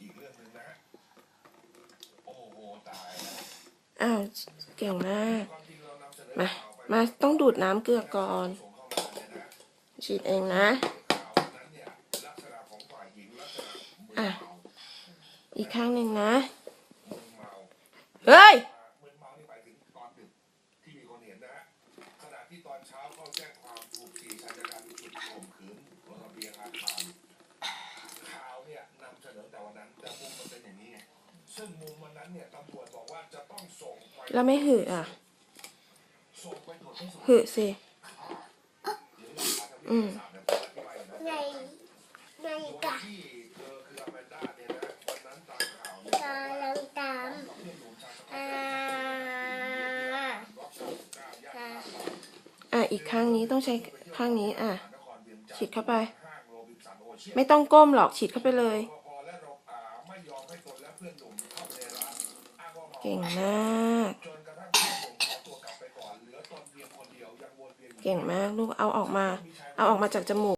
อีกเรื่องหนึ่งนะ โอ้โหตายอ้าวเก่งมากมา มาต้องดูดน้ำเกลือก่อน ฉีดเองนะอีกข้างหนึ่งนะ เฮ้ยที่มีคนเห็นนะขณะที่ตอนเช้าเขาแจ้งความถูกตีชันน นำเสนอแต่วันนั้นแต่มุมมันเป็นอย่างนี้ไงซึ่งมุมวันนั้นเนี่ยตำรวจบอกว่าจะต้องส่งไปแล้วไม่หึอะส่งไปตรวจพิสูจน์หึสิอืมในในโดยกะที่เธอคืออแมนด้าเนี่ยนะวันนั้นตามข่าวเนี่ยกาลังตามอ่าอ่าอะอีกข้างนี้ต้องใช้ข้างนี้อะฉีดเข้าไป ไม่ต้องก้มหรอกฉีดเข้าไปเลย เก่งมากเก่งมากลูกเอาออกมา เอาออกมาจากจมูก